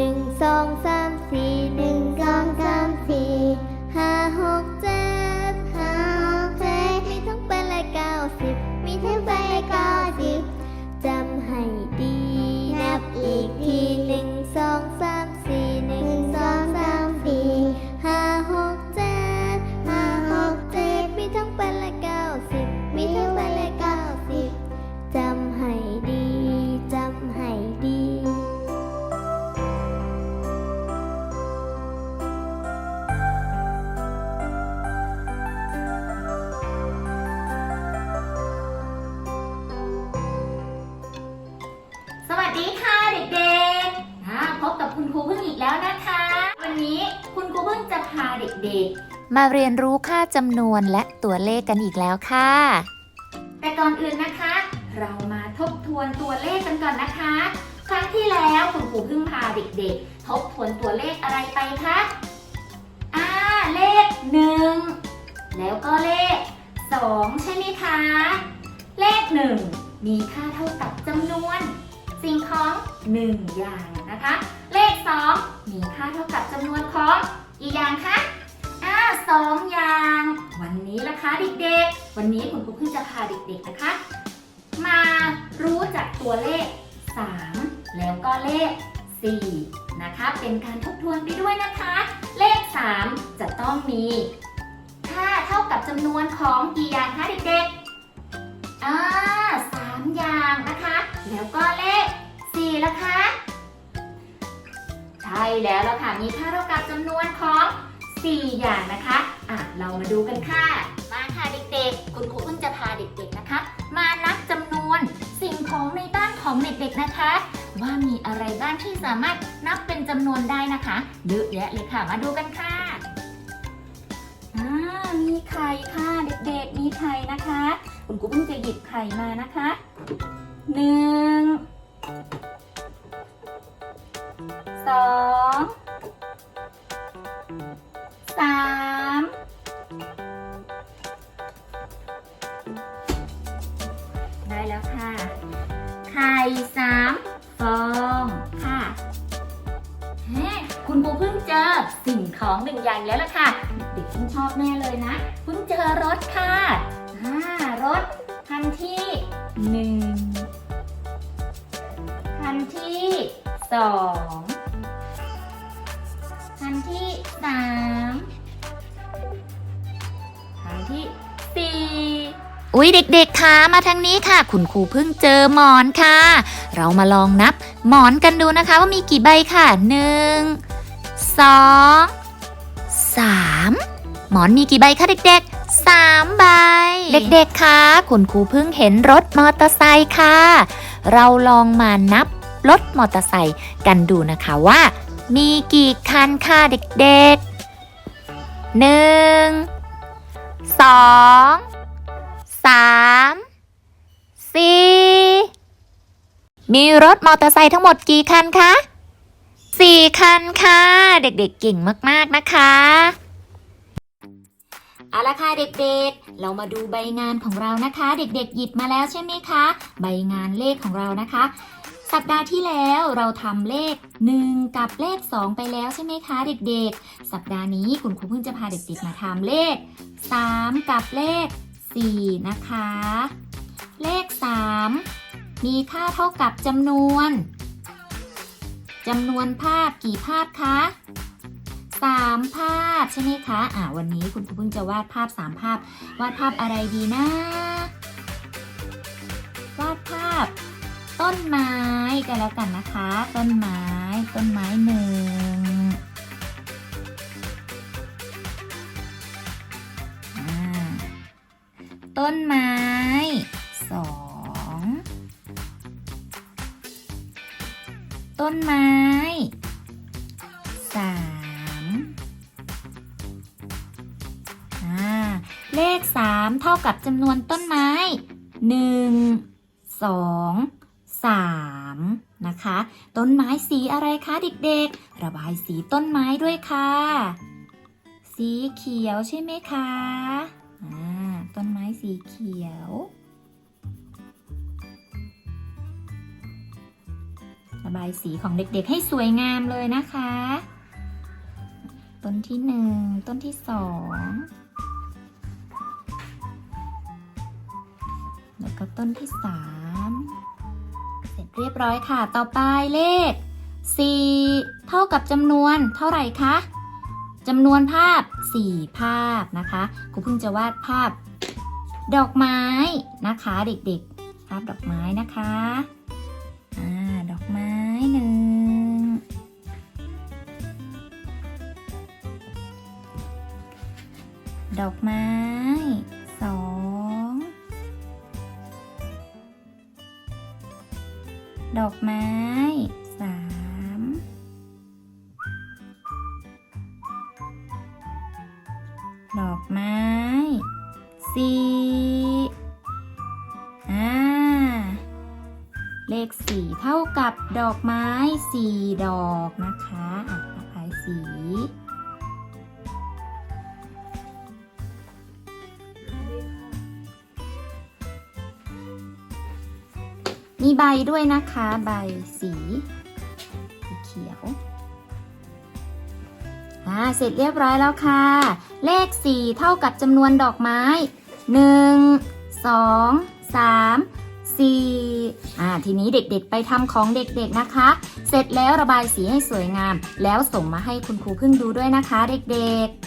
หนึ่งสองสามสี่หนึ่งสองสามสี่ห้าหกเจ็ดห้าหกเจ็ดมีทั้งเป็นและเก้าสิบมีทั้งเป็นาเด็กมาเรียนรู้ค่าจำนวนและตัวเลขกันอีกแล้วค่ะๆแต่ก่อนอื่นนะคะ เรามาทบทวนตัวเลขกันก่อนนะคะ ครั้งที่แล้วคุณครูพึ่งพาเด็กๆ ทบทวนตัวเลขอะไรไปคะอ่าเลขหนึ่งแล้วก็เลขสองใช่ไหมคะ เลขหนึ่งมีค่าเท่ากับจำนวน สิ่งของหนึ่งอย่างนะคะ เล กี่อย่างคะอ่าสองอย่าง วันนี้ละคะเด็กๆ วันนี้คุณครูเพิ่งจะพาเด็กๆนะคะ มารู้จักตัวเลข 3 แล้วก็เลข 4 นะคะ เป็นการทบทวนไปด้วยนะคะ เลข 3 จะต้องมีค่าเท่ากับจำนวนของกี่อย่างคะเด็กๆอ่าสามอย่างนะคะ แล้วก็เลข4ละคะ แล้วละค่ะ มีค่าเท่ากับจำนวนของ 4 อย่างนะคะ อะ เรามาดูกันค่ะ มาค่ะเด็กๆ คุณครูเพิ่งจะพาเด็กๆนะคะ มานับจำนวนสิ่งของในบ้านของเด็กๆนะคะ ว่ามีอะไรบ้างที่สามารถนับเป็นจำนวนได้นะคะเยอะแยะเลยค่ะ มาดูกันค่ะอ่ามีไข่ค่ะเด็กๆ มีไข่นะคะ คุณครูเพิ่งจะหยิบไข่มานะคะหนึ่ง สองสามได้แล้วค่ะ ไข่สามฟองค่ะแฮคุณปูเพิ่งเจอสิ่งของหนึ่งอย่างแล้วล่ะค่ะ เด็กต้องชอบแน่เลยนะ เพิ่งเจอรถค่ะ อุ๊ยเด็กๆคะมาทางนี้ค่ะ คุณครูเพิ่งเจอหมอนค่ะ เรามาลองนับหมอนกันดูนะคะว่ามีกี่ใบค่ะหนึ่งสองสามหมอนมีกี่ใบคะเด็กๆสามใบ เด็กๆคะคุณครูเพิ่งเห็นรถมอเตอร์ไซค์ค่ะ เราลองมานับรถมอเตอร์ไซค์กันดูนะคะว่า มีกี่คันค่ะเด็กๆหนึ่งสอง สามสี่มีรถมอเตอร์ไซค์ทั้งหมดกี่คันคะสี่คันค่ะ เด็กๆเก่งมากๆนะคะเอาละค่ะเด็กๆ เรามาดูใบงานของเรานะคะ เด็กๆ หยิบมาแล้วใช่ไหมคะ ใบงานเลขของเรานะคะ สัปดาห์ที่แล้วเราทำเลข 1 กับเลข 2 ไปแล้วใช่ไหมคะ เด็กๆ สัปดาห์นี้คุณครูเพิ่งจะพาเด็กๆมาทำเลข 3 กับเลข 4 นะคะ เลข 3 มีค่าเท่ากับจำนวนจำนวนภาพกี่ภาพคะสามภาพใช่ไหมคะ อ่าวันนี้คุณครูเพิ่งจะวาดภาพสามภาพ วาดภาพอะไรดีนะ วาดภาพ ต้นไม้กันแล้วกันนะคะ ต้นไม้ ต้นไม้หนึ่ง ต้นไม้สองต้นไม้สามอ่าเลขสามเท่ากับจำนวนต้นไม้หนึ่งสองสามนะคะ ต้นไม้สีอะไรคะเด็กๆ ระบายสีต้นไม้ด้วยค่ะ สีเขียวใช่ไหมคะอ่า ต้นไม้สีเขียว ระบายสีของเด็กๆ ให้สวยงามเลยนะคะ ต้นที่หนึ่ง ต้นที่สอง แล้วก็ต้นที่สามเสร็จเรียบร้อยค่ะ ต่อไปเลข 4 เท่ากับจำนวนเท่าไหร่คะจำนวนภาพ 4 ภาพนะคะครูเพิ่งจะวาดภาพ ดอกไม้นะคะเด็กๆภาพดอกไม้นะคะอ่าดอกไม้หนึ่งดอกไม้สองดอกไม้สามดอกไม้ สี่อ่า เลขสี่เท่ากับดอกไม้สี่ดอกนะคะอะระบายสีมีใบด้วยนะคะ ใบสีสีเขียวอ่าเสร็จเรียบร้อยแล้วค่ะ เลข 4 เท่ากับจำนวนดอกไม้ 1 2 3 4อ่าทีนี้เด็กๆไปทำของเด็กๆนะคะ เสร็จแล้วระบายสีให้สวยงาม แล้วส่งมาให้คุณครูพึ่งดูด้วยนะคะ เด็กๆ